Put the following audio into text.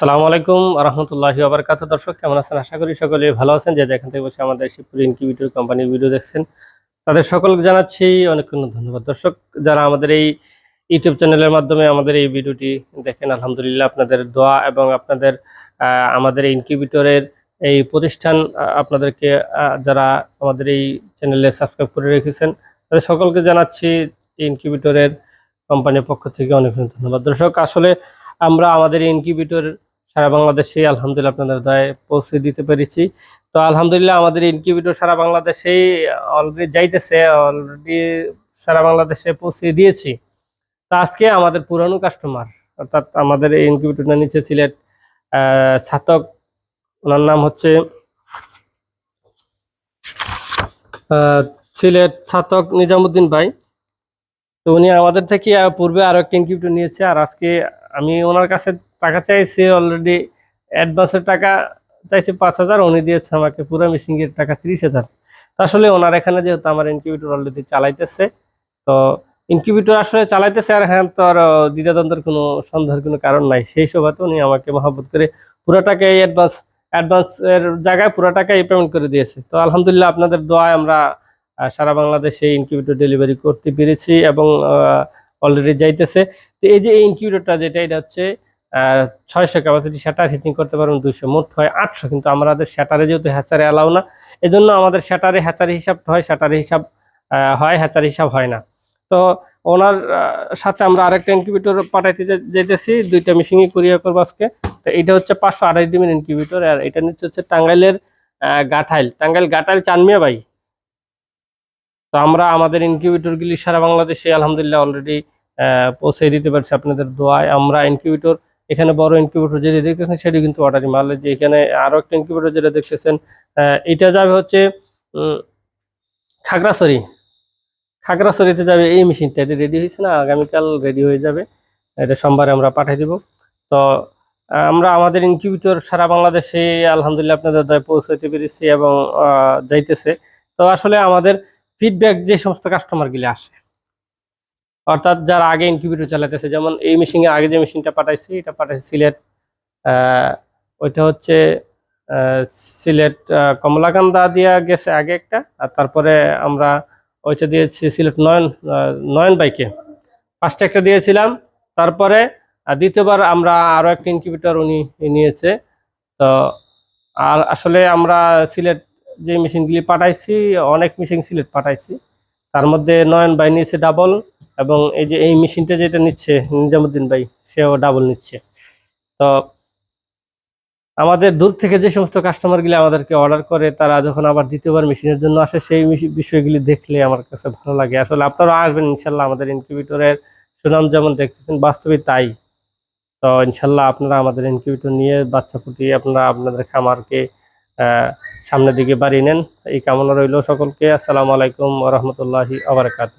সালামু আলাইকুম রহমতুল্লাহি আবরকাত দর্শক, কেমন আছেন? আশা করি সকলে ভালো আছেন। যে যেখান থেকে বসে আমাদের শিবপুর ইনকিউবিটর কোম্পানির ভিডিও দেখছেন, তাদের সকলকে জানাচ্ছি অনেক অনেক ধন্যবাদ। দর্শক, যারা আমাদের এই ইউটিউব চ্যানেলের মাধ্যমে আমাদের এই ভিডিওটি দেখেন, আলহামদুলিল্লাহ আপনাদের দোয়া এবং আপনাদের আমাদের ইনকিউবিটরের এই প্রতিষ্ঠান আপনাদেরকে যারা আমাদের এই চ্যানেলে সাবস্ক্রাইব করে রেখেছেন, তাদের সকলকে জানাচ্ছি ইনকিউবিটরের কোম্পানির পক্ষ থেকে অনেক অনেক ধন্যবাদ। দর্শক, আসলে আমরা আমাদের ইনকিউবেটর সারা বাংলাদেশে আলহামদুলিল্লাহ আপনাদের দয়ে পৌঁছে দিতে পেরেছি। তো আলহামদুলিল্লাহ আমাদের ইনকিউবেটর সারা বাংলাদেশেই অলরেডি যাইতেছে অলরেডি সারা বাংলাদেশে পৌঁছে দিয়েছি। তো আজকে আমাদের পুরানো কাস্টমার অর্থাৎ আমাদের এই ইনকিউবেটরটা নিচে সিলেট ছাতক ওনার নাম হচ্ছে সিলেট ছাতক নিজামুদ্দিন ভাই। তো উনি আমাদের থেকে পূর্বে আরও একটা ইনকিউবেটর নিয়েছে, আর আজকে আমি ওনার কাছে টাকা চাইছি অলরেডি অ্যাডভান্সের টাকা চাইছি পাঁচ হাজার, উনি দিয়েছে আমাকে পুরো মেশিন টাকা তিরিশ হাজার। তো আসলে ওনার এখানে যেহেতু আমার ইনকিউবেটর অলরেডি চালাইতেছে, তো ইনকিউবেটর আসলে চালাইতেছে আর হ্যাঁ তো আর দ্বিধাদ্বন্দ্বের কোনো সন্দেহের কোনো কারণ নাই। সেই সভাতে উনি আমাকে মহাব্বত করে পুরো টাকা এই অ্যাডভান্স অ্যাডভান্সের জায়গায় পুরো টাকা এই পেমেন্ট করে দিয়েছে। তো আলহামদুলিল্লাহ আপনাদের দোয়ায় আমরা সারা বাংলাদেশে ইনকিউবেটর ডেলিভারি করতে পেরেছি এবং অলরেডি যাইতেছে। তো এই যে এই যেটা, এটা হচ্ছে ছয়শো ক্যাপাসিটি শ্যাটার হিটিং করতে পারবেন দুইশো। মোট হয় আটশো, কিন্তু আমাদের শ্যাটারে যেহেতু হ্যাচারে অ্যালাউ না, এজন্য আমাদের শ্যাটারে হ্যাচারি হিসাব হয় শ্যাটারে হিসাব হয় হ্যাচারি হিসাব হয় না। তো ওনার সাথে আমরা আরেকটা ইনকিউবেটর পাঠাইতে যেতেছি, দুইটা মেশিনই কুরিয়ার করব আজকে। তো এটা হচ্ছে পাঁচশো আঠাশ ডিমের ইনকিউবেটর আর এটা নিচ্ছে হচ্ছে টাঙ্গাইলের গাঠাইল। টাঙ্গাইল গাঠাইল চানমিয়া বাই তো আমরা আমাদের ইনকিউবেটরগুলি সারা বাংলাদেশে আলহামদুলিল্লাহ অলরেডি পৌঁছে দিতে পারছি। আপনাদের দোয়ায় আমরা ইনকিউবেটর এখানে বড় ইনকিউবেটর যেটা দেখতেছেন, সেটি কিন্তু অর্ডারি মাল যে এখানে আরও একটা ইনকিউবেটর যেটা দেখতেছেন এটা যাবে হচ্ছে খাগড়াছড়ি। খাগড়াছড়িতে যাবে এই মেশিনটা এটা রেডি হয়েছে না? আগামীকাল রেডি হয়ে যাবে। এটা সোমবারে আমরা পাঠিয়ে দিব। তো আমরা আমাদের ইনকিউবেটর সারা বাংলাদেশে আলহামদুলিল্লাহ আপনাদের দয় পৌঁছাইতে পেরেছি এবং যাইতেছে। তো আসলে আমাদের ফিডব্যাক যে সমস্ত কাস্টমারগুলি আসে অর্থাৎ যারা আগে ইনকিউবেটর চালাতেছে যেমন এই মেশিনে আগে যে মেশিনটা পাঠাইছি, এটা পাঠাইছি সিলেট ওইটা হচ্ছে সিলেট কমলাকান্দা দিয়া গেছে আগে একটা, আর তারপরে আমরা ওইটা দিয়েছি সিলেট নয়ন নয়ন বাইকে। ফার্স্টে একটা দিয়েছিলাম, তারপরে দ্বিতীয়বার আমরা আরও একটা ইনকিউবেটর উনি নিয়েছে। তো, আর আসলে আমরা সিলেট যে মেশিনগুলি পাঠাইছি, অনেক মেশিন সিলেট পাঠাইছি। তার মধ্যে নয়ন ভাই নিয়েছে ডাবল এবং এই যে এই মেশিনটা যেটা নিচ্ছে, নিজামুদ্দিন ভাই, সেও ডাবল নিচ্ছে। তো আমাদের দূর থেকে যে সমস্ত কাস্টমারগুলি আমাদেরকে অর্ডার করে, তারা যখন আবার দ্বিতীয়বার মেশিনের জন্য আসে, সেই বিষয়গুলি দেখলে আমার কাছে ভালো লাগে। আসলে আপনারা আসবেন ইনশাল্লাহ আমাদের ইনকিউবেটরের সুনাম যেমন দেখতেছেন বাস্তবে তাই। তো ইনশাল্লাহ আপনারা আমাদের ইনকিউবেটর নিয়ে বাচ্চা ফুটিয়ে আপনারা আপনাদের খামারকে সামনের দিকে বাড়িয়ে নেন। এই কামনা রইল সকলকে। আসসালামু আলাইকুম রহমতুল্লাহি আবরকাত